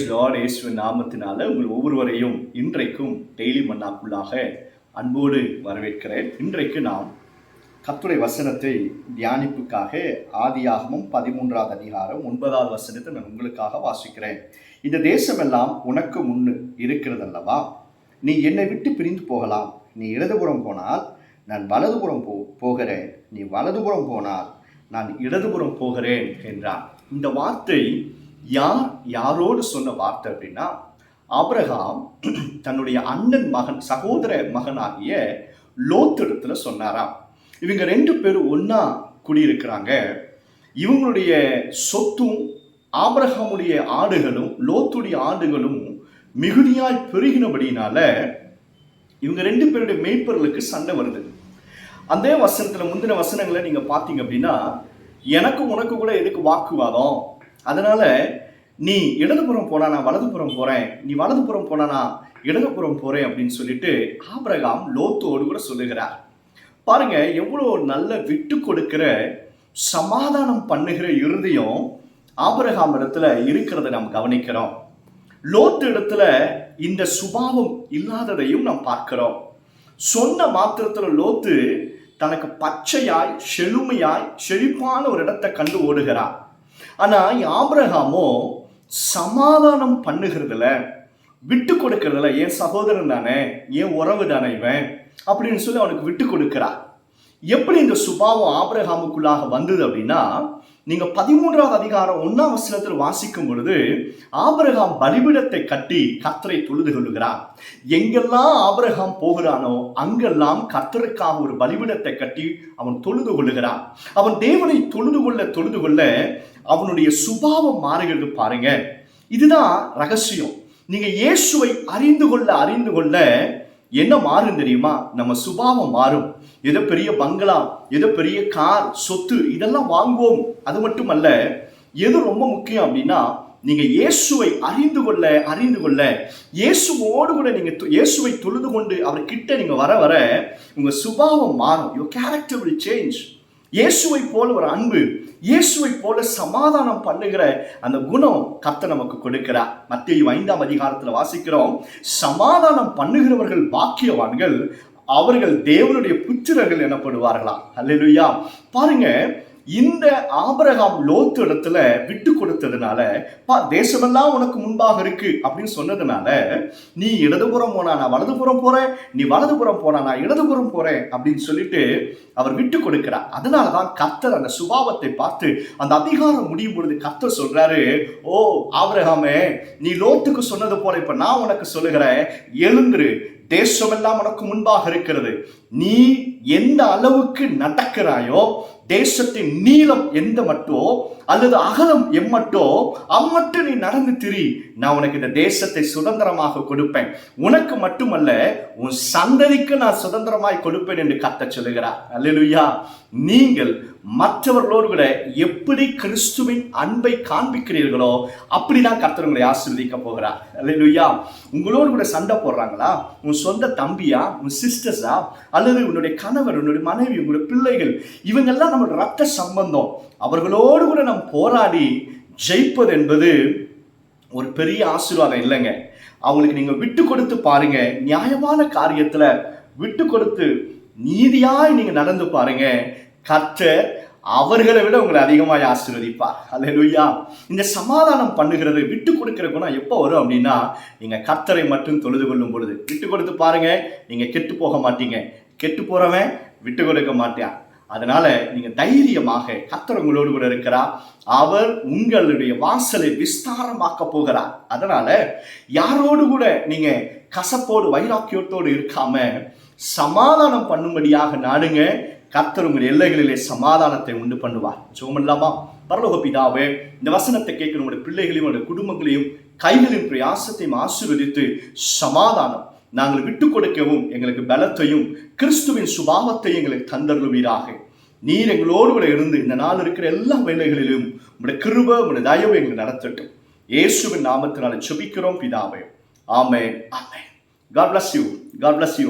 Price Lord இயேசு நாமத்தினால உங்கள் ஒவ்வொருவரையும் இன்றைக்கும் டெய்லி மன்னாக்குள்ளாக அன்போடு வரவேற்கிறேன். இன்றைக்கு நாம் கத்துரை வசனத்தை தியானிப்புக்காக ஆதியாகமும் பதிமூன்றாவது அதிகாரம் ஒன்பதாவது வசனத்தை நான் உங்களுக்காக வாசிக்கிறேன். இந்த தேசமெல்லாம் உனக்கு முன்னு இருக்கிறதல்லவா? நீ என்னை விட்டு பிரிந்து போகலாம். நீ இடதுபுறம் போனால் நான் வலதுபுறம் போ போகிறேன். நீ வலதுபுறம் போனால் நான் இடதுபுறம் போகிறேன் என்றான். இந்த வார்த்தை யார் யாரோடு சொன்ன வார்த்தை அப்படின்னா ஆப்ரஹாம் தன்னுடைய அண்ணன் மகன் சகோதர மகனாகிய லோத்திடத்துல சொன்னாராம். இவங்க ரெண்டு பேரும் ஒன்னா குடியிருக்கிறாங்க. இவங்களுடைய சொத்தும் ஆபிரகாமுடைய ஆடுகளும் லோத்துடைய ஆடுகளும் மிகுதியாய் பெருகினபடினால இவங்க ரெண்டு பேருடைய மேய்ப்பர்களுக்கு சண்டை வருது. அந்த வசனத்துல முந்தின வசனங்களை நீங்க பார்த்தீங்க அப்படின்னா எனக்கும் உனக்கு கூட எதுக்கு வாக்குவாதம்? அதனால் நீ இடதுபுறம் போனா நான் வலதுபுறம் போகிறேன் நீ வலதுபுறம் போனா நான் இடதுபுறம் போகிறேன் அப்படின்னு சொல்லிட்டு ஆபிரகாம் லோத்தோடு கூட சொல்லுகிறார். பாருங்க எவ்வளோ நல்ல விட்டு கொடுக்கிற சமாதானம் பண்ணுகிற இருதயம் ஆபிரகாம் இடத்துல இருக்கிறத நாம் கவனிக்கிறோம். லோத்து இடத்துல இந்த சுபாவம் இல்லாததையும் நாம் பார்க்கிறோம். சொன்ன மாத்திரத்துல லோத்து தனக்கு பச்சையாய் செழுமையாய் செழிப்பான ஒரு இடத்தை கண்டு ஓடுகிறார். ஆனால் ஆபிரகாமோ சமாதானம் பண்ணுகிறதுல விட்டு கொடுக்கறதுல என் சகோதரன் தானே என் உறவு தானே இவன் அப்படின்னு சொல்லி அவனுக்கு விட்டு கொடுக்கிறார் எப்படி இந்த சுபாவம் ஆபிரகாமுக்குள்ளாக வந்தது அப்படின்னா நீங்க பதிமூன்றாவது அதிகாரம் ஒன்னாம் வசனத்தில் வாசிக்கும் பொழுது ஆபரகாம் பலிபிடத்தை கட்டி கத்தரை தொழுது கொள்ளுகிறான் எங்கெல்லாம் ஆபரகாம் போகிறானோ அங்கெல்லாம் கத்தருக்காக ஒரு பலிபிடத்தை கட்டி அவன் தொழுது கொள்ளுகிறான். அவன் தேவனை தொழுது கொள்ள தொழுது கொள்ள அவனுடைய சுபாவம் மாறுகிறது பாருங்க. இதுதான் ரகசியம். நீங்க இயேசுவை அறிந்து கொள்ள அறிந்து கொள்ள என்ன மாறும் தெரியுமா? நம்ம சுபாவம் மாறும். ஏதோ பெரிய பங்களா ஏதோ பெரிய கார் சொத்து இதெல்லாம் வாங்குவோம். அது மட்டுமல்ல எது ரொம்ப முக்கியம் அப்படின்னா நீங்க இயேசுவை அறிந்து கொள்ள அறிந்து கொள்ள இயேசுவோடு கூட நீங்க இயேசுவை தொழுது கொண்டு அவர் கிட்ட நீங்க வர வர உங்க சுபாவம் மாறும். யுவர் கேரக்டர் வில் சேஞ்ச் இயேசுவை போல ஒரு அன்பு இயேசுவை போல சமாதானம் பண்ணுகிற அந்த குணம் கத்த நமக்கு கொடுக்கிறார். மத்திய ஐந்தாம் அதிகாரத்தில் வாசிக்கிறோம். சமாதானம் பண்ணுகிறவர்கள் பாக்கியவான்கள் அவர்கள் தேவனுடைய புத்திரர்கள் எனப்படுவார்களாம் அல்லேலூயா பாருங்க இந்த ஆபிரகாம் லோத்து இடத்துல விட்டு கொடுத்ததுனால பா தேசமெல்லாம் உனக்கு முன்பாக இருக்கு அப்படின்னு சொன்னதுனால நீ இடதுபுறம் போனா நான் வலதுபுறம் போறேன் நீ வலதுபுறம் போனா நான் இடதுபுறம் போறேன் அப்படின்னு சொல்லிட்டு அவர் விட்டு கொடுக்கிறார். அதனாலதான் கர்த்தர் அந்த சுபாவத்தை பார்த்து அந்த அதிகாரம் முடியும் பொழுது கர்த்தர் சொல்றாரு ஓ ஆபிரகாமே நீ லோத்துக்கு சொன்னது போல இப்ப நான் உனக்கு சொல்லுகிறேன் எழுந்துரு தேசமெல்லாம் உனக்கு முன்பாக இருக்கிறது. நீ எந்த அளவுக்கு நடக்கிறாயோ தேசத்தின் நீளம் எந்த மட்டோ அல்லது அகலம் எம்மட்டோ அம்மட்டு நீ நடந்து திரி. நான் உனக்கு இந்த தேசத்தை சுதந்திரமாக கொடுப்பேன். உனக்கு மட்டுமல்ல உன் சந்ததிக்கு நான் சுதந்திரமாய் கொடுப்பேன் என்று கத்த சொல்லுகிறார். அல்லா நீங்கள் மற்றவர்களோடு கூட எப்படி கிறிஸ்துவின் அன்பை காண்பிக்கிறீர்களோ அப்படிதான் கர்த்தர் உங்களை ஆசீர்வதிக்க போகிறார். அல்லேலூயா. உங்களோடு கூட சண்டை போடுறாங்களா? உன் சொந்த தம்பியா? உன் சிஸ்டர்ஸா அல்லது உன்னுடைய கணவர் உன்னுடைய மனைவி உங்களுடைய பிள்ளைகள் இவங்கெல்லாம் நம்மளோட ரத்த சம்பந்தம். அவர்களோடு கூட நாம் போராடி ஜெயிப்பது என்பது ஒரு பெரிய ஆசீர்வாதம் இல்லைங்க. அவங்களுக்கு நீங்க விட்டு கொடுத்து பாருங்க. நியாயமான காரியத்துல விட்டு கொடுத்து நீதியாய் நீங்க நடந்து பாருங்க. கர்த்தர் அவர்களை விட உங்களை அதிகமாய் ஆசீர்வதிப்பார். அல்லேலூயா இந்த சமாதானம் பண்ணுகிறது விட்டு கொடுக்கிற குணம் எப்போ வரும் அப்படின்னா நீங்க கர்த்தரை மட்டும் தொழுது கொள்ளும் பொழுது. விட்டு கொடுத்து பாருங்க. நீங்க கெட்டு போக மாட்டீங்க. கெட்டு போகிறவன் விட்டு கொடுக்க மாட்டான். அதனால நீங்க தைரியமாக கர்த்தர் உங்களோடு கூட இருக்கிறா அவர் உங்களுடைய வாசலை விஸ்தாரமாக்க போகிறார். அதனால யாரோடு கூட நீங்க கசப்போடு வைராக்கியத்தோடு இருக்காம சமாதானம் பண்ணும்படியாக நாடுங்க. கத்தர் உங்கள் எல்லைகளிலே சமாதானத்தை உண்டு பண்ணுவார். ஜோமல்லாமா பரலோக பிதாவே இந்த வசனத்தை கேட்கிற உங்களுடைய பிள்ளைகளையும் உங்களுடைய குடும்பங்களையும் கைகளின் பிரயாசத்தையும் ஆசீர்வதித்து சமாதானம் நாங்கள் விட்டு கொடுக்கவும் எங்களுக்கு பலத்தையும் கிறிஸ்துவின் சுபாவத்தை எங்களுக்கு தந்தருவீராக நீர் எங்களோடு கூட இருந்து இந்த நாள் இருக்கிற எல்லா வேலைகளிலும் உங்களுடைய கிருப உங்களுடைய தயவு எங்களை நடத்தட்டும். இயேசுவின் நாமத்தினால செபிக்கிறோம் பிதாவே. ஆமே ஆமே God bless you God bless you.